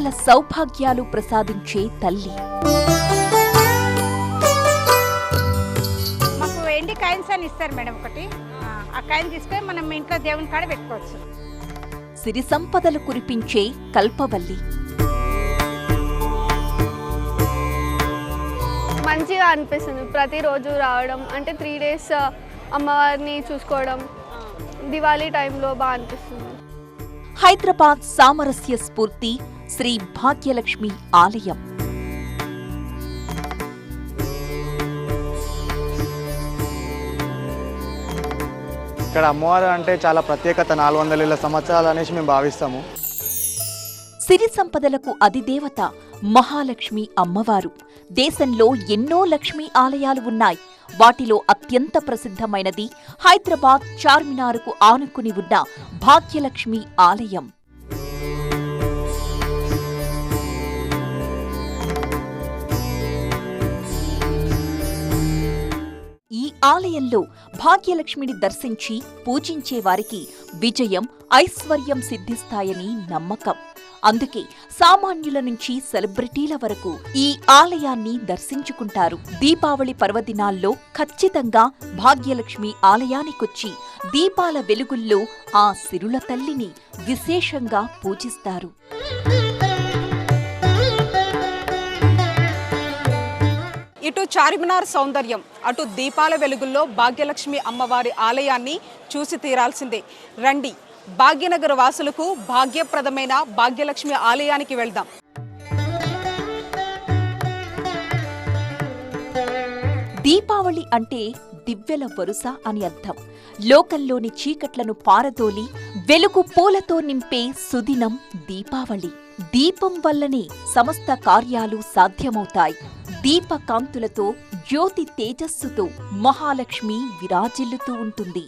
సకల సౌభాగ్యాలు ప్రసాదించే తల్లి. మాకు ఎండి కాయిన్స్ అని ఇస్తారు మేడం ఒకటి. ఆ, కాయిన్ తీసుకొని మనం ఇంట్లో దేవుని కాడ పెట్టుకోవచ్చు. సిరి సంపదలు కురిపించే కల్పవల్లి. మంచిగా అనిపిస్తుంది. ప్రతిరోజు రావడం అంటే త్రీ డేస్ అమ్మవారిని చూసుకోవడం దివాళీ టైంలో బాగా అనిపిస్తుంది. హైదరాబాద్ సామరస్య స్ఫూర్తి శ్రీ భాగ్యలక్ష్మి ఆలయం. ఇక్కడ అమ్మవారు అంటే చాలా ప్రత్యేకత నాలుగు వందల ఏళ్ళ సంవత్సరాలు అనేసి మేము భావిస్తాము. సిరి సంపదలకు అధిదేవత మహాలక్ష్మి అమ్మవారు. దేశంలో ఎన్నో లక్ష్మీ ఆలయాలు ఉన్నాయి. వాటిలో అత్యంత ప్రసిద్ధమైనది హైదరాబాద్ చార్మినారుకు ఆనుకుని ఉన్న భాగ్యలక్ష్మి ఆలయం. ఆలయంలో భాగ్యలక్ష్మిని దర్శించి పూజించే వారికి విజయం ఐశ్వర్యం సిద్ధిస్తాయని నమ్మకం. అందుకే సామాన్యుల నుంచి సెలబ్రిటీల వరకు ఈ ఆలయాన్ని దర్శించుకుంటారు. దీపావళి పర్వదినాల్లో ఖచ్చితంగా భాగ్యలక్ష్మి ఆలయానికొచ్చి దీపాల వెలుగుల్లో ఆ సిరుల తల్లిని విశేషంగా పూజిస్తారు. ఇటు చార్మినార్ సౌందర్యం అటు దీపాల వెలుగుల్లో భాగ్యలక్ష్మి అమ్మవారి ఆలయాన్ని చూసి తీరాల్సిందే. రండి భాగ్యనగర వాసులకు భాగ్యప్రదమైన భాగ్యలక్ష్మి ఆలయానికి వెళ్దాం. దీపావళి అంటే దివ్యల వరుస అని అర్థం. లోకంలోని చీకట్లను పారదోలి వెలుగు పూలతో నింపే సుదినం దీపావళి. దీపం వల్లనే సమస్త కార్యాలు సాధ్యమవుతాయి. దీపకాంతులతో జ్యోతి తేజస్సుతో మహాలక్ష్మి విరాజిల్లుతూ ఉంటుంది.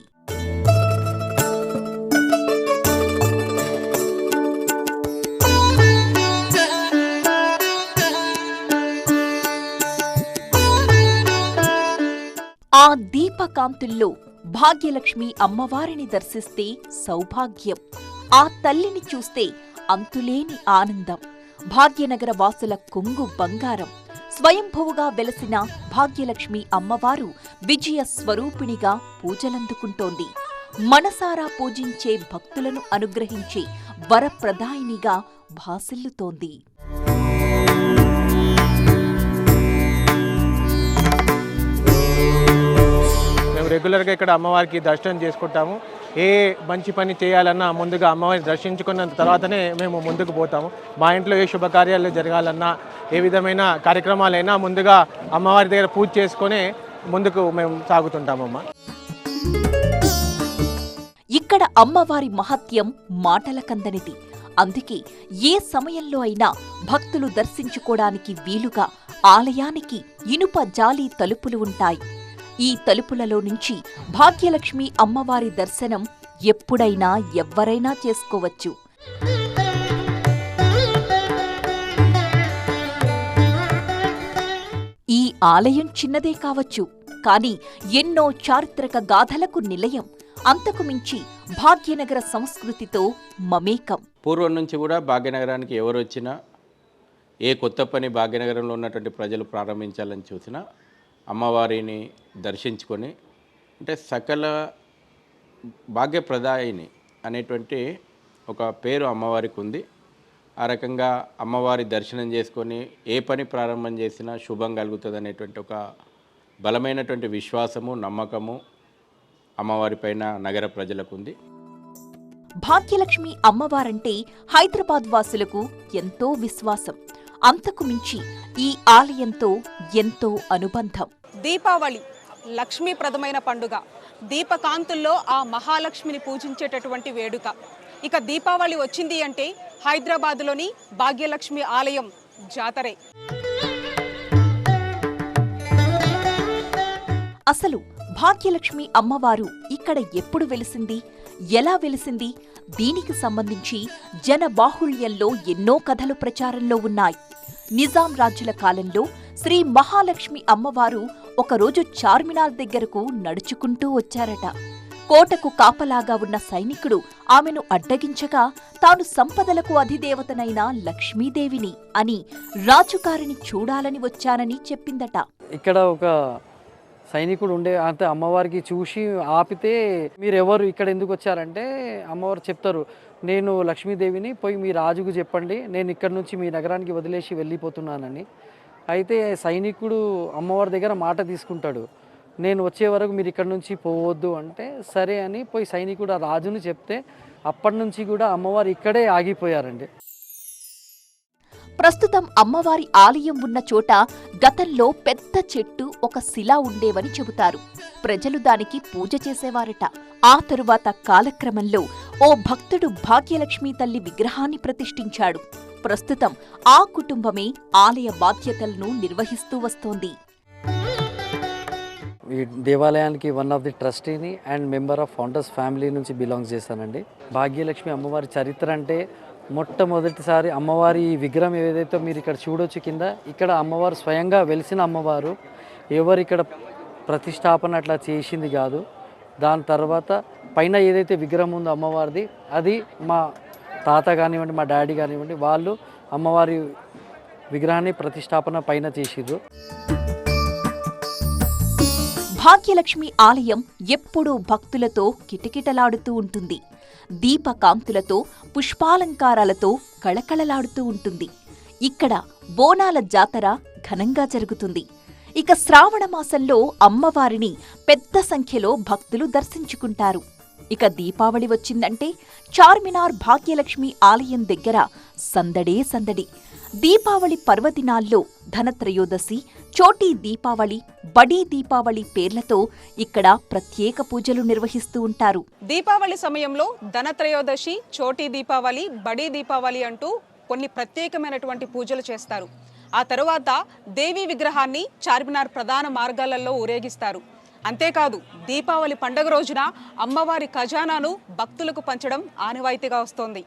ఆ దీపకాంతుల్లో భాగ్యలక్ష్మి అమ్మవారిని దర్శిస్తే సౌభాగ్యం. ఆ తల్లిని చూస్తే అంతులేని ఆనందం. భాగ్యనగర వాసుల కొంగు బంగారం. స్వయంభువుగా వెలసిన భాగ్యలక్ష్మి అమ్మవారు విజయ స్వరూపిణిగా పూజలందుకుంటోంది. మనసారా పూజించే భక్తులను అనుగ్రహించే వరప్రదాయినిగా భాసిల్లుతోంది. రెగ్యులర్గా ఇక్కడ అమ్మవారికి దర్శనం చేసుకుంటాము. ఏ మంచి పని చేయాలన్నా ముందుగా అమ్మవారిని దర్శించుకున్న తర్వాతనే మేము ముందుకు పోతాము. మా ఇంట్లో ఏ శుభకార్యాలు జరగాలన్నా ఏ విధమైన కార్యక్రమాలైనా ముందుగా అమ్మవారి దగ్గర పూజ చేసుకొని ముందుకు మేము సాగుతుంటామమ్మ. ఇక్కడ అమ్మవారి మహత్యం మాటల కందనిది అందుకే ఏ సమయంలో అయినా భక్తులు దర్శించుకోవడానికి వీలుగా ఆలయానికి ఇనుప జాలి తలుపులు ఉంటాయి. ఈ తలుపులలో నుంచి భాగ్యలక్ష్మి అమ్మవారి దర్శనం ఎప్పుడైనా ఎవ్వరైనా చేసుకోవచ్చు. ఈ ఆలయం చిన్నదే కావచ్చు కాని ఎన్నో చారిత్రక గాథలకు నిలయం. అంతకు మించి భాగ్యనగర సంస్కృతితో మమేకం. పూర్వం నుంచి కూడా భాగ్యనగరానికి ఎవరు వచ్చినా ఏ కొత్త పని భాగ్యనగరంలో ఉన్నటువంటి ప్రజలు ప్రారంభించాలని చూసినా అమ్మవారిని దర్శించుకొని అంటే సకల భాగ్యప్రదాయిని అనేటువంటి ఒక పేరు అమ్మవారికి ఉంది. ఆ రకంగా అమ్మవారి దర్శనం చేసుకొని ఏ పని ప్రారంభం చేసినా శుభం కలుగుతుంది అనేటువంటి ఒక బలమైనటువంటి విశ్వాసము నమ్మకము అమ్మవారి పైన నగర ప్రజలకు ఉంది. భాగ్యలక్ష్మి అమ్మవారంటే హైదరాబాద్ వాసులకు ఎంతో విశ్వాసం. అంతకు మించి ఈ ఆలయంతో ఎంతో అనుబంధం. దీపావళి లక్ష్మీప్రదమైన పండుగ. దీపకాంతుల్లో ఆ మహాలక్ష్మిని పూజించేటటువంటి వేడుక. ఇక దీపావళి వచ్చింది అంటే హైదరాబాదులోని భాగ్యలక్ష్మి ఆలయం జాతరే. అసలు భాగ్యలక్ష్మి అమ్మవారు ఇక్కడ ఎప్పుడు వెలిసింది? ఎలా వెలిసింది? దీనికి సంబంధించి జన బాహుళ్యంలో ఎన్నో కథలు ప్రచారంలో ఉన్నాయి. నిజాం రాజుల కాలంలో శ్రీ మహాలక్ష్మి అమ్మవారు ఒకరోజు చార్మినార్ దగ్గరకు నడుచుకుంటూ వచ్చారట. కోటకు కాపలాగా ఉన్న సైనికుడు ఆమెను అడ్డగించగా తాను సంపదలకు అధిదేవతనైన లక్ష్మీదేవిని అని రాజుగారిని చూడాలని వచ్చానని చెప్పిందట. ఇక్కడ ఒక సైనికుడు ఉండే అంత అమ్మవారికి చూసి ఆపితే మీరు ఎవరు ఇక్కడ ఎందుకు వచ్చారంటే అమ్మవారు చెప్తారు నేను లక్ష్మీదేవిని పోయి మీ రాజుకు చెప్పండి నేను ఇక్కడ నుంచి మీ నగరానికి వదిలేసి వెళ్ళిపోతున్నానని. అయితే సైనికుడు అమ్మవారి దగ్గర మాట తీసుకుంటాడు నేను వచ్చే వరకు మీరు ఇక్కడ నుంచి పోవద్దు అంటే సరే అని పోయి సైనికుడు ఆ రాజుని చెప్తే అప్పటి నుంచి కూడా అమ్మవారు ఇక్కడే ఆగిపోయారండి. ప్రస్తుతం అమ్మవారి ఆలయం ఉన్న చోట గతంలో పెద్ద చెట్టు ఒక శిలా ఉండేవని చెబుతారు. ప్రజలు దానికి పూజ చేసేవారట. ఆ తరువాత కాలక్రమంలో ఓ భక్తుడు భాగ్యలక్ష్మీ తల్లి విగ్రహాన్ని ప్రతిష్ఠించాడు. ప్రస్తుతం ఆ కుటుంబమే ఆలయ బాధ్యతలను నిర్వహిస్తూ వస్తోంది. ఈ దేవాలయానికి one of the ట్రస్టీని and member of founders family నుంచి బిలాంగ్స్ చేశానండి. భాగ్యలక్ష్మి అమ్మవారి చరిత్ర అంటే మొట్టమొదటిసారి అమ్మవారి విగ్రహం ఏదైతే మీరు ఇక్కడ చూడొచ్చు కింద ఇక్కడ అమ్మవారు స్వయంగా వెలిసిన అమ్మవారు ఎవరు ఇక్కడ ప్రతిష్టాపన అట్లా చేసింది కాదు. దాని తర్వాత పైన ఏదైతే విగ్రహం ఉందో అమ్మవారిది అది మా తాత కానివ్వండి మా డాడీ కానివ్వండి వాళ్ళు అమ్మవారి విగ్రహాన్ని ప్రతిష్టాపన పైన చేసిరు భాగ్యలక్ష్మి ఆలయం ఎప్పుడూ భక్తులతో కిటకిటలాడుతూ ఉంటుంది. దీపకాంతులతో పుష్పాలంకారాలతో కళకళలాడుతూ ఉంటుంది. ఇక్కడ బోనాల జాతర ఘనంగా జరుగుతుంది. ఇక శ్రావణ మాసంలో అమ్మవారిని పెద్ద సంఖ్యలో భక్తులు దర్శించుకుంటారు. ఇక దీపావళి వచ్చిందంటే చార్మినార్ భాగ్యలక్ష్మి ఆలయం దగ్గర సందడే సందడి. దీపావళి పర్వదినాల్లో ధనత్రయోదశి చోటీ దీపావళి బడీ దీపావళి పేర్లతో ఇక్కడ ప్రత్యేక పూజలు నిర్వహిస్తూ ఉంటారు. దీపావళి సమయంలో ధనత్రయోదశి చోటీ దీపావళి బడీ దీపావళి అంటూ కొన్ని ప్రత్యేకమైనటువంటి పూజలు చేస్తారు. ఆ తరువాత దేవీ విగ్రహాన్ని చార్మినార్ ప్రధాన మార్గాలలో ఊరేగిస్తారు. అంతేకాదు దీపావళి పండుగ రోజున అమ్మవారి ఖజానాను భక్తులకు పంచడం ఆనవాయితీగా వస్తోంది.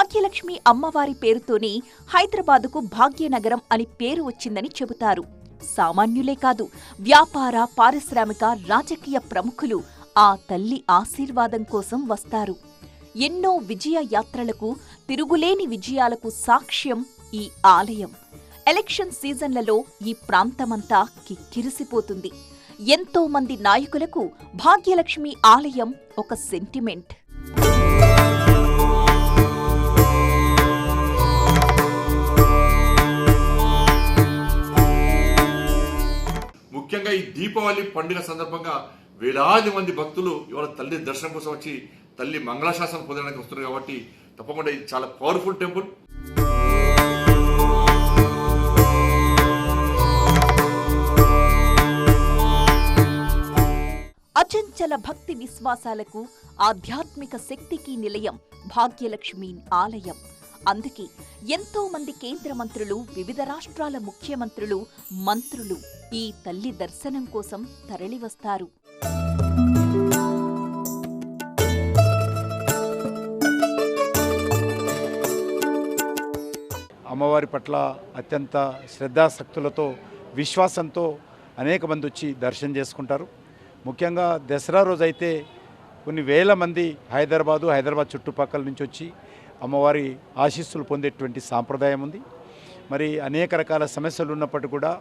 భాగ్యలక్ష్మి అమ్మవారి పేరుతోనే హైదరాబాదుకు భాగ్యనగరం అని పేరు వచ్చిందని చెబుతారు. సామాన్యులే కాదు వ్యాపార పారిశ్రామిక రాజకీయ ప్రముఖులు ఆ తల్లి ఆశీర్వాదం కోసం వస్తారు. ఎన్నో విజయ యాత్రలకు తిరుగులేని విజయాలకు సాక్ష్యం ఈ ఆలయం. ఎలక్షన్ సీజన్లలో ఈ ప్రాంతమంతా కిక్కిరిసిపోతుంది. ఎంతో మంది నాయకులకు భాగ్యలక్ష్మి ఆలయం ఒక సెంటిమెంట్. ముఖ్యంగా ఈ దీపావళి పండుగ సందర్భంగా వేలాది మంది భక్తులు ఇవాళ తల్లి దర్శనం కోసం వచ్చి తల్లి మంగళాశాసనం పొందడానికి వస్తున్నారు కాబట్టి తప్పకుండా ఇది చాలా పవర్ఫుల్ టెంపుల్ అచంచల భక్తి విశ్వాసాలకు ఆధ్యాత్మిక శక్తికి నిలయం భాగ్యలక్ష్మి ఆలయం. అందుకే ఎంతో మంది కేంద్ర మంత్రులు వివిధ రాష్ట్రాల ముఖ్యమంత్రులు మంత్రులు ఈ తల్లి దర్శనం కోసం తరలివస్తారు. అమ్మవారి పట్ల అత్యంత శ్రద్ధాశక్తులతో విశ్వాసంతో అనేక మంది వచ్చి దర్శనం చేసుకుంటారు. ముఖ్యంగా దసరా రోజైతే కొన్ని వేల మంది హైదరాబాదు హైదరాబాద్ చుట్టుపక్కల నుంచి వచ్చి అమ్మవారి ఆశీస్సులు పొందేటువంటి సాంప్రదాయం ఉంది. మరి అనేక రకాల సమస్యలు ఉన్నప్పటికీ కూడా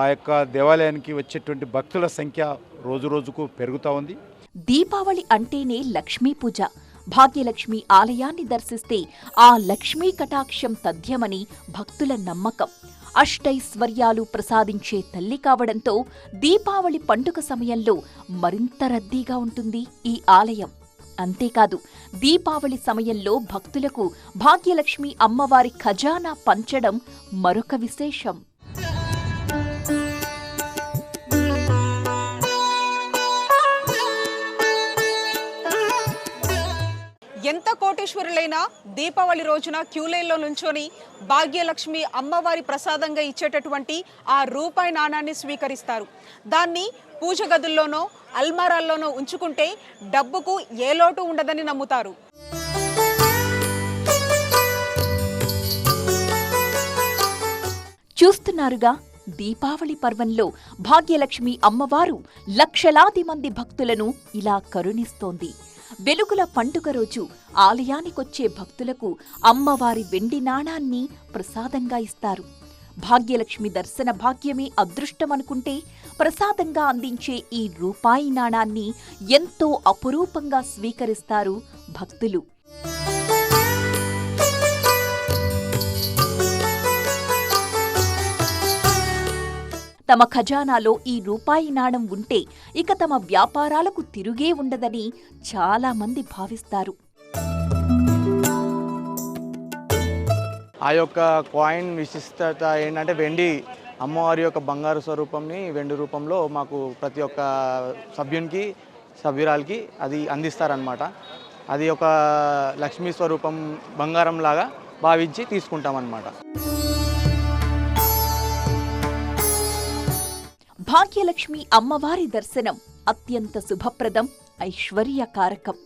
ఆ యొక్క దేవాలయానికి వచ్చేటువంటి భక్తుల సంఖ్య రోజు రోజుకు పెరుగుతూ ఉంది. దీపావళి అంటేనే లక్ష్మీ పూజ. భాగ్యలక్ష్మి ఆలయాన్ని దర్శిస్తే ఆ లక్ష్మీ కటాక్షం తథ్యమని భక్తుల నమ్మకం. అష్టైశ్వర్యాలు ప్రసాదించే తల్లి కావడంతో దీపావళి పండుగ సమయంలో మరింత రద్దీగా ఉంటుంది ఈ ఆలయం. అంతేకాదు దీపావళి సమయంలో భక్తులకు భాగ్యలక్ష్మి అమ్మవారి ఖజానా పంచడం మరొక విశేషం. కోటేశ్వరులైన దీపావళి రోజున క్యూలైన్లో నుంచొని భాగ్యలక్ష్మి అమ్మవారి ప్రసాదంగా ఇచ్చేటటువంటి ఆ రూపాయి నాణాన్ని స్వీకరిస్తారు. దాన్ని పూజ గదుల్లోనో అల్మారాల్లోనో ఉంచుకుంటే డబ్బుకు ఏ లోటు ఉండదని నమ్ముతారు. చూస్తున్నారుగా దీపావళి పర్వంలో భాగ్యలక్ష్మి అమ్మవారు లక్షలాది మంది భక్తులను ఇలా కరుణిస్తోంది. వెలుగుల పండుగ రోజు ఆలయానికొచ్చే భక్తులకు అమ్మవారి వెండి నాణాన్ని ప్రసాదంగా ఇస్తారు. భాగ్యలక్ష్మి దర్శన భాగ్యమే అదృష్టమనుకుంటే ప్రసాదంగా అందించే ఈ రూపాయి నాణాన్ని ఎంతో అపురూపంగా స్వీకరిస్తారు భక్తులు. తమ ఖజానాలో ఈ రూపాయి నాణం ఉంటే ఇక తమ వ్యాపారాలకు తిరుగే ఉండదని చాలామంది భావిస్తారు. ఆ యొక్క కాయిన్ విశిష్టత ఏంటంటే వెండి అమ్మవారి యొక్క బంగారు స్వరూపంని వెండి రూపంలో మాకు ప్రతి ఒక్క సభ్యునికి సభ్యురాలకి అది అందిస్తారనమాట అది ఒక లక్ష్మీ స్వరూపం బంగారం లాగా భావించి తీసుకుంటామన్నమాట. భాగ్యలక్ష్మి అమ్మవారి దర్శనం అత్యంత శుభప్రదం ఐశ్వర్యకారకం.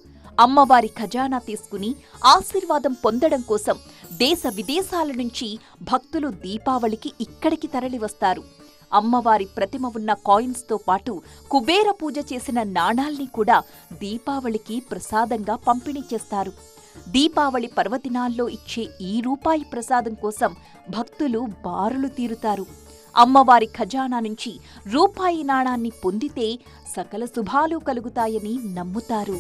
అమ్మవారి ఖజానా తీసుకుని ఆశీర్వాదం పొందడం కోసం దేశ విదేశాల నుంచి భక్తులు దీపావళికి ఇక్కడికి తరలివస్తారు అమ్మవారి ప్రతిమ ఉన్న కాయిన్స్తో పాటు కుబేర పూజ చేసిన నాణాల్ని కూడా దీపావళికి ప్రసాదంగా పంపిణీ చేస్తారు. దీపావళి పర్వదినాల్లో ఇచ్చే ఈ రూపాయి ప్రసాదం కోసం భక్తులు బారులు తీరుతారు. అమ్మవారి ఖజానా నుంచి రూపాయి నాణాన్ని పొందితే సకల శుభాలు కలుగుతాయని నమ్ముతారు.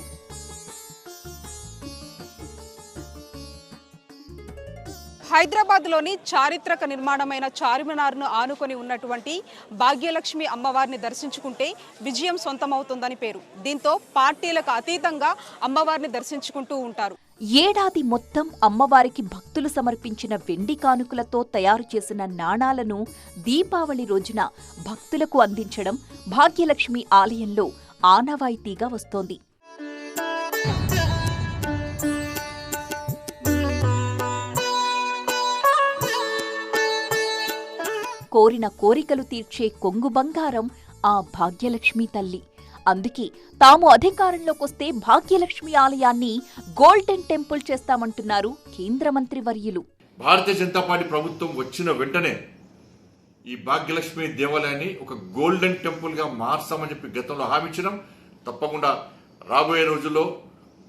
హైదరాబాద్లోని చారిత్రక నిర్మాణమైన చార్మినార్ను ఆనుకొని ఉన్నటువంటి భాగ్యలక్ష్మి అమ్మవారిని దర్శించుకుంటే విజయం సొంతమవుతుందని పేరు. దీంతో పార్టీలకు అతీతంగా అమ్మవారిని దర్శించుకుంటూ ఉంటారు. ఏడాది మొత్తం అమ్మవారికి భక్తులు సమర్పించిన వెండి కానుకలతో తయారు చేసిన నాణాలను దీపావళి రోజున భక్తులకు అందించడం భాగ్యలక్ష్మి ఆలయంలో ఆనవాయితీగా వస్తోంది. కోరిన కోరికలు తీర్చే కొంగు బంగారం ఆ భాగ్యలక్ష్మి తల్లి. అందుకే తాము అధికారంలోకొస్తే భాగ్యలక్ష్మి ఆలయాన్ని గోల్డెన్ టెంపుల్ చేస్తామంటున్నారు కేంద్ర మంత్రి వర్యులు భారతీయ జనతా పార్టీ ప్రభుత్వం వచ్చిన వెంటనే ఈ భాగ్యలక్ష్మి దేవాలయాన్ని ఒక గోల్డెన్ టెంపుల్గా మార్చామని చెప్పి గతంలో హామీ ఇచ్చినాం. తప్పకుండా రాబోయే రోజుల్లో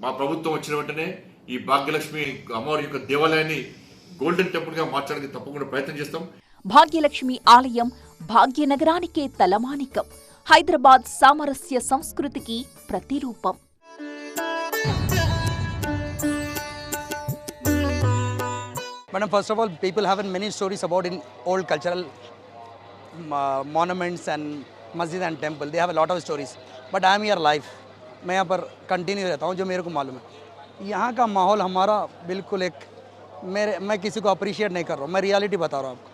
మా ప్రభుత్వం వచ్చిన వెంటనే ఈ భాగ్యలక్ష్మి అమ్మవారి యొక్క దేవాలయాన్ని గోల్డెన్ టెంపుల్గా మార్చడానికి తప్పకుండా ప్రయత్నం చేస్తాం. భాగ్యలక్ష్మి ఆలయం భాగ్యనగరానికే తలమానికం హైదరాబాద్ సామరస్య సంస్కృతికి ప్రతిరూపం Madam, first of all, people have many stories about in old cultural uh, monuments and masjid and temple. They have a lot of stories. But I am here live. मैं यहाँ पर कंटिन्यू रहता हूँ जो मेरे को मालूम है यहाँ का माहौल हमारा बिल्कुल एक मेरे मैं किसी को अप्रिशिएट नहीं कर रहा हूँ मैं रियलिटी बता रहा हूँ आपको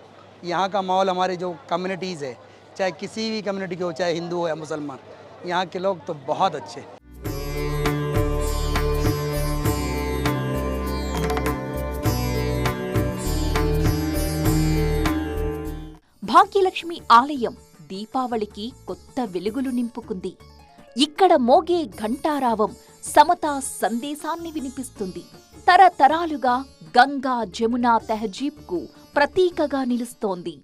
यहाँ का माहौल हमारे जो कम्युनिटीज़ है चाहे किसी भी कम्युनिटी के हो चाहे हिंदू हो या मुसलमान यहाँ के लोग तो बहुत अच्छे हैं భాగ్యలక్ష్మి ఆలయం దీపావళికి కొత్త వెలుగులు నింపుకుంది ఇక్కడ మోగే ఘంటారావం సమతా సందేశాన్ని వినిపిస్తుంది తరతరాలుగా గంగా జమునా తెహజీబ్కు ప్రతీకగా నిలుస్తోంది.